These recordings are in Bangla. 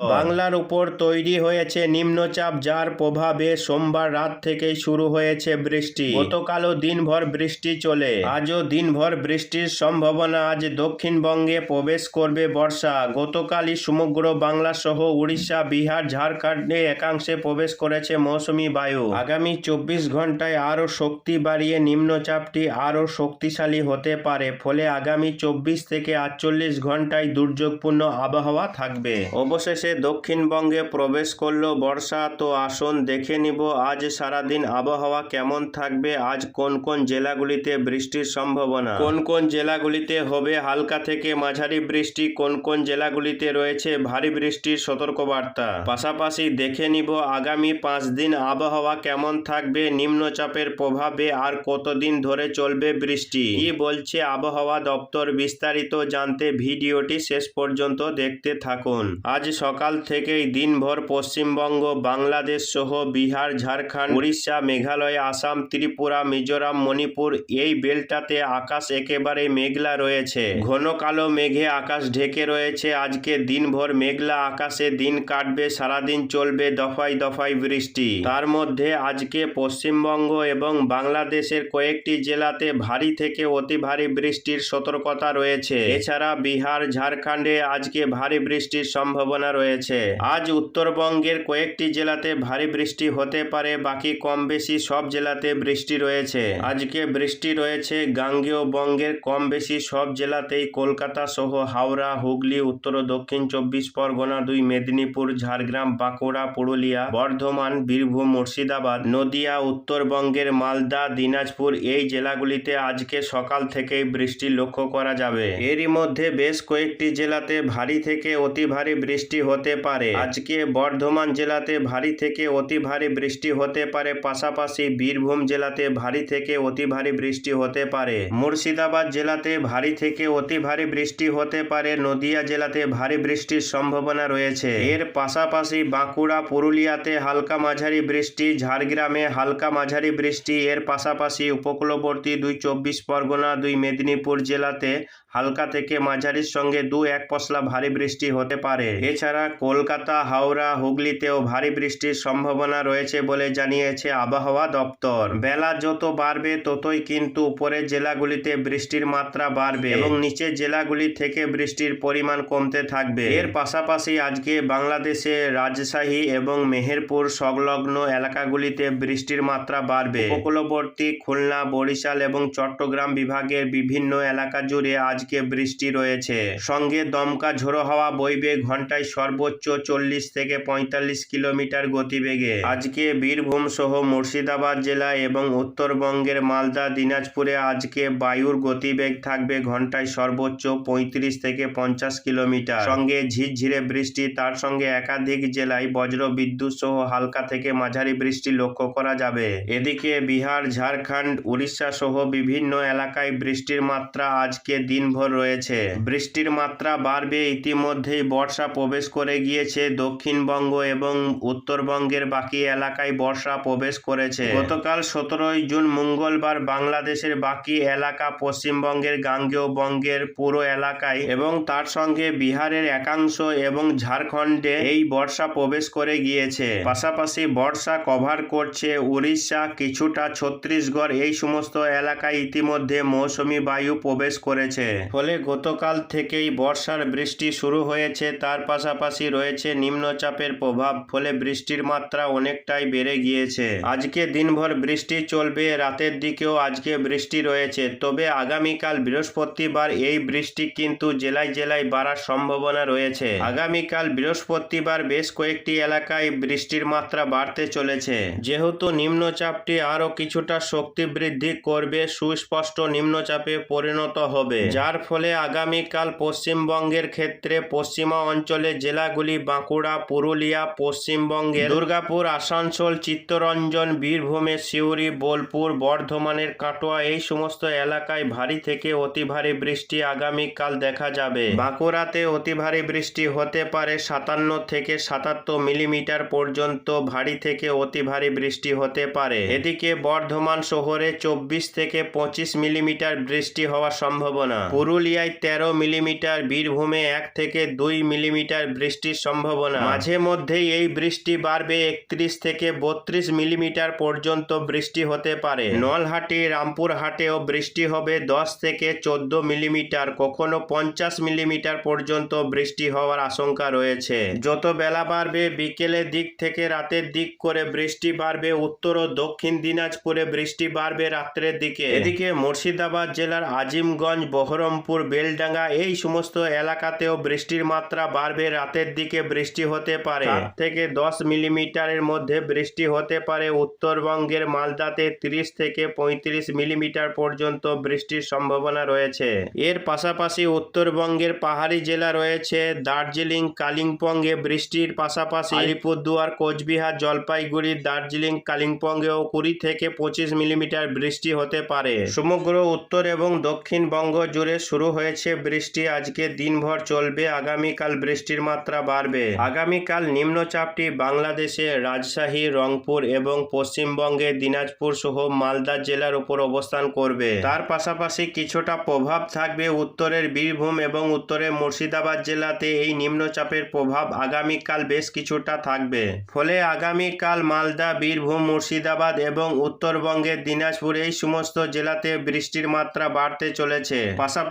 বাংলার উপর তৈরি হয়েছে নিম্নচাপ যার প্রভাবে সোমবার রাত থেকেই শুরু হয়েছে বৃষ্টি। গতকালও দিনভর বৃষ্টি চলে। আজও দিনভর বৃষ্টির সম্ভাবনা আজ দক্ষিণবঙ্গে প্রবেশ করবে বর্ষা। গতকালই সমগ্র বাংলা সহ উড়িষ্যা, বিহার, ঝাড়খণ্ডে একাংশে প্রবেশ করেছে মৌসুমি বায়ু। আগামী চব্বিশ ঘন্টায় আরও শক্তি বাড়িয়ে নিম্নচাপটি আরও শক্তিশালী হতে পারে। ফলে আগামী চব্বিশ থেকে আটচল্লিশ ঘন্টায় দুর্যোগপূর্ণ আবহাওয়া থাকবে। অবশেষে দক্ষিণবঙ্গে প্রবেশ করল বর্ষা, তো আসুন দেখে নিব আজ সারাদিন আবহাওয়া কেমন থাকবে, আজ কোন কোন জেলাগুলিতে বৃষ্টির সম্ভাবনা? কোন কোন জেলাগুলিতে হবে হালকা থেকে মাঝারি বৃষ্টি, কোন কোন জেলাগুলিতে রয়েছে ভারী বৃষ্টির সতর্কবার্তা? পাশাপাশি দেখে নিব আগামী পাঁচ দিন আবহাওয়া কেমন থাকবে, নিম্নচাপের প্রভাবে আর কতদিন ধরে চলবে বৃষ্টি? কি বলছে আবহাওয়া দপ্তর বিস্তারিত জানতে ভিডিওটি শেষ পর্যন্ত দেখতে থাকুন। আজ সকাল থেকেই দিনভর পশ্চিমবঙ্গ, বাংলাদেশ সহ বিহার, ঝাড়খণ্ড, উড়িষ্যা, মেঘালয়, আসাম, ত্রিপুরা, মিজোরাম, মণিপুর এই বেলটাতে আকাশ একেবারে মেঘলা রয়েছে। ঘন কালো মেঘে আকাশ ঢেকে রয়েছে। আজকে দিনভর মেঘলা আকাশে দিন কাটবে, সারাদিন চলবে দফায় দফায় বৃষ্টি। তার মধ্যে আজকে পশ্চিমবঙ্গ এবং বাংলাদেশের কয়েকটি জেলাতে ভারী থেকে অতি ভারী বৃষ্টির সতর্কতা রয়েছে। এছাড়া বিহার, ঝাড়খণ্ডে আজকে ভারী বৃষ্টির সম্ভাবনা রয়েছে। আজ উত্তরবঙ্গের কয়েকটি জেলাতে ভারী বৃষ্টি হতে পারে, বাকি কম বেশি সব জেলাতে বৃষ্টি রয়েছে। আজকে বৃষ্টি রয়েছে গাঙ্গেয় বঙ্গের কম বেশি সব জেলাতেই কলকাতা সহ হাওড়া, হুগলি, উত্তর ও দক্ষিণ চব্বিশ পরগনা দুই, মেদিনীপুর, ঝাড়গ্রাম, বাঁকুড়া, পুরুলিয়া, বর্ধমান, বীরভূম, মুর্শিদাবাদ, নদিয়া, উত্তরবঙ্গের মালদা, দিনাজপুর এই জেলাগুলিতে আজকে সকাল থেকেই বৃষ্টি লক্ষ্য করা যাবে। এরই মধ্যে বেশ কয়েকটি জেলাতে ভারী থেকে অতি ভারী বৃষ্টি হতে পারে। আজকে বর্ধমান জেলাতে ভারী থেকে অতি ভারী বৃষ্টি হতে পারে, পাশাপাশি বীরভূম জেলাতে ভারী থেকে অতি ভারী বৃষ্টি হতে পারে। মুর্শিদাবাদ জেলাতে ভারী থেকে অতি ভারী বৃষ্টি হতে পারে, নদিয়া জেলাতে ভারী বৃষ্টির সম্ভাবনা রয়েছে। এর পাশাপাশি বাঁকুড়া, পুরুলিয়াতে হালকা মাঝারি বৃষ্টি, ঝাড়গ্রামে হালকা মাঝারি বৃষ্টি, এর পাশাপাশি উপকূলবর্তী দুই চব্বিশ পরগনা, দুই মেদিনীপুর জেলাতে হালকা থেকে মাঝারির সঙ্গে দু এক পশলা ভারী বৃষ্টি হতে পারে। এছাড়া কলকাতা, হাওড়া, হুগলিতেও ভারী বৃষ্টির সম্ভাবনা রয়েছে বলে জানিয়েছে আবহাওয়া দপ্তর। বেলা যত বাড়বে ততই কিন্তু উপরের জেলাগুলিতে বৃষ্টির মাত্রা বাড়বে এবং নিচের জেলাগুলি থেকে বৃষ্টির পরিমাণ কমতে থাকবে। এর পাশাপাশি আজকে বাংলাদেশে রাজশাহী এবং মেহেরপুর সংলগ্ন এলাকাগুলিতে বৃষ্টির মাত্রা বাড়বে। উপকূলবর্তী খুলনা, বরিশাল এবং চট্টগ্রাম বিভাগের বিভিন্ন এলাকা জুড়ে আজকে বৃষ্টি রয়েছে। সঙ্গে দমকা ঝোড়ো হাওয়া বইবে ঘন্টায় সর্বোচ্চ চল্লিশ থেকে পঁয়তাল্লিশ কিলোমিটার গতিবেগে। আজকে বীরভূম সহ মুর্শিদাবাদ জেলা এবং উত্তরবঙ্গের মালদা, দিনাজপুরে আজকে বায়ুর গতিবেগ থাকবে ঘন্টায় সর্বোচ্চ পঁয়ত্রিশ থেকে পঞ্চাশ কিলোমিটার। সঙ্গে ঝিরঝিরে বৃষ্টি, তার সঙ্গে একাধিক জেলায় বজ্র বিদ্যুৎ সহ হালকা থেকে মাঝারি বৃষ্টি লক্ষ্য করা যাবে। এদিকে বিহার, ঝাড়খণ্ড, উড়িষ্যা সহ বিভিন্ন এলাকায় বৃষ্টির মাত্রা আজকে দিনভর রয়েছে। বৃষ্টির মাত্রা বাড়বে। ইতিমধ্যেই বর্ষা প্রবেশ করে গিয়েছে দক্ষিণবঙ্গ এবং উত্তরবঙ্গের বাকি এলাকায় বর্ষা প্রবেশ করেছে। গতকাল সতেরোই জুন মঙ্গলবার বাংলাদেশের বাকি এলাকা পশ্চিমবঙ্গের গাঙ্গেয় বঙ্গের পুরো এলাকায় এবং তার সঙ্গে বিহারের একাংশ এবং ঝাড়খণ্ডে এই বর্ষা প্রবেশ করে গিয়েছে। পাশাপাশি বর্ষা কভার করছে উড়িষ্যা, কিছুটা ছত্তিশগড়, এই সমস্ত এলাকায় ইতিমধ্যে মৌসুমি বায়ু প্রবেশ করেছে। ফলে গতকাল থেকেই বর্ষার বৃষ্টি শুরু হয়েছে। তার পাশাপাশি রয়েছে নিম্নচাপের প্রভাব, ফলে বৃষ্টির মাত্রা অনেকটাই বেড়ে গিয়েছে। আজকে দিনভর বৃষ্টি চলবে, রাতের দিকেও আজকে বৃষ্টি রয়েছে। তবে আগামীকাল বৃহস্পতিবার এই বৃষ্টি কিন্তু জেলায় জেলায় বাড়ার সম্ভাবনা রয়েছে। আগামীকাল বৃহস্পতিবার বেশ কয়েকটি এলাকায় বৃষ্টির মাত্রা বাড়তে চলেছে। যেহেতু নিম্নচাপটি আরও কিছুটা শক্তি বৃদ্ধি করবে, সুস্পষ্ট নিম্নচাপে পরিণত হবে। যার ফলে আগামীকাল পশ্চিমবঙ্গের ক্ষেত্রে পশ্চিমা অঞ্চলে জেলাগুলি বাঁকুড়া, পুরুলিয়া, পশ্চিমবঙ্গের দুর্গাপুর, আসানসোল, চিত্তরঞ্জন বীরভূমে সিউড়ি, বোলপুর, বর্ধমানের কাটোয়া এই সমস্ত এলাকায় ভারী থেকে অতি ভারী বৃষ্টি আগামীকাল দেখা যাবে। বাঁকুড়াতে অতি ভারী বৃষ্টি হতে পারে সাতান্ন থেকে সাতাত্তর মিলিমিটার পর্যন্ত ভারী থেকে অতি ভারী বৃষ্টি হতে পারে। এদিকে বর্ধমান শহরে চব্বিশ থেকে পঁচিশ মিলিমিটার বৃষ্টি হওয়ার সম্ভাবনা। পুরুলিয়ায় তেরো মিলিমিটার, বীরভূমে এক থেকে দুই মিলিমিটার বৃষ্টির সম্ভাবনা। মাঝে মধ্যেই এই বৃষ্টি বাড়বে একত্রিশ থেকে বত্রিশ মিলিমিটার পর্যন্ত বৃষ্টি হতে পারে। নলহাটি, রামপুরহাটেও বৃষ্টি হবে দশ থেকে চোদ্দ মিলিমিটার, কখনো পঞ্চাশ মিলিমিটার পর্যন্ত বৃষ্টি হওয়ার আশঙ্কা রয়েছে। যত বেলা বাড়বে, বিকেলের দিক থেকে রাতের দিক করে বৃষ্টি বাড়বে, উত্তর ও দক্ষিণ দিনাজপুরে বৃষ্টি বাড়বে রাত্রের দিকে। এদিকে মুর্শিদাবাদ জেলার আজিমগঞ্জ বহরমপুর বেলডাঙ্গা এই সমস্ত এলাকাতেও বৃষ্টির মাত্রা বাড়বে রাতের দিকে বৃষ্টি হতে পারে। থেকে দশ মিলিমিটারের মধ্যে বৃষ্টি হতে পারে। উত্তরবঙ্গের মালদাতে তিরিশ থেকে পঁয়ত্রিশ মিলিমিটার পর্যন্ত বৃষ্টির সম্ভাবনা রয়েছে। এর পাশাপাশি উত্তরবঙ্গের পাহাড়ি জেলা রয়েছে। দার্জিলিং কালিম্পংয়ে বৃষ্টির পাশাপাশি আলিপুরদুয়ার কোচবিহার জলপাইগুড়ি দার্জিলিং কালিম্পংয়েও কুড়ি থেকে পঁচিশ মিলিমিটার বৃষ্টি হতে পারে। সমগ্র উত্তর এবং দক্ষিণবঙ্গ জুড়ে শুরু হয়েছে বৃষ্টি। আজকে দিনভর চলবে। আগামীকাল বৃষ্টির মাত্রা বাড়বে। আগামীকাল নিম্নচাপটি বাংলাদেশে রাজশাহী, রংপুর এবং পশ্চিমবঙ্গের দিনাজপুর সহ মালদা জেলার উপর অবস্থান করবে। তার পাশাপাশি কিছুটা প্রভাব থাকবে উত্তরের বীরভূম এবং উত্তরের মুর্শিদাবাদ জেলাতে। এই নিম্নচাপের প্রভাব আগামীকাল বেশ কিছুটা থাকবে। ফলে আগামীকাল মালদা, বীরভূম, মুর্শিদাবাদ এবং উত্তরবঙ্গের দিনাজপুর এই সমস্ত জেলাতে বৃষ্টির মাত্রা বাড়তে চলেছে। পাশাপাশি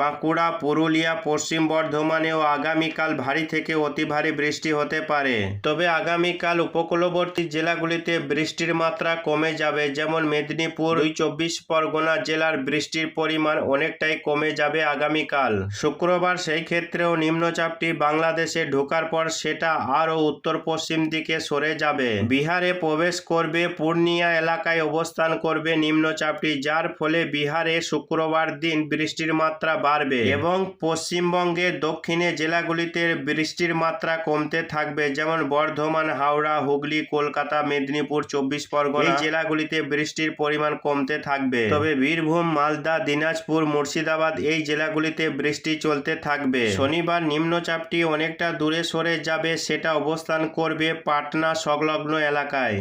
বাঁকুড়া, পুরুলিয়া, পশ্চিম বর্ধমানেও আগামীকাল ভারী থেকে অতি ভারী বৃষ্টি হতে পারে। তবে আগামীকাল উপকূলবর্তী জেলাগুলিতে বৃষ্টির মাত্রা কমে যাবে, যেমন মেদিনীপুর। দুই চব্বিশ পরগনা জেলার বৃষ্টির পরিমাণ অনেকটাই কমে যাবে আগামীকাল। শুক্রবার সেই ক্ষেত্রেও নিম্নচাপটি বাংলাদেশে ঢোকার পর সেটা আরও উত্তর পশ্চিম দিকে সরে যাবে। বিহারে প্রবেশ করবে, পূর্ণিয়া এলাকায় অবস্থান করবে নিম্নচাপটি, যার ফলে বিহারে শুক্রবার দিন বৃষ্টির মাত্রা বাড়বে এবং পশ্চিমবঙ্গের দক্ষিণে জেলাগুলিতে বৃষ্টির মাত্রা কমতে থাকবে যেমন বর্ধমান হাওড়া হুগলি কলকাতা মেদিনীপুর চব্বিশ পরগনা। এই জেলাগুলিতে বৃষ্টির পরিমাণ কমতে থাকবে। তবে বীরভূম মালদা দিনাজপুর মুর্শিদাবাদ এই জেলাগুলিতে বৃষ্টি চলতে থাকবে। শনিবার নিম্নচাপটি অনেকটা দূরে সরে যাবে সেটা অবস্থান করবে পাটনা সংলগ্ন এলাকায়।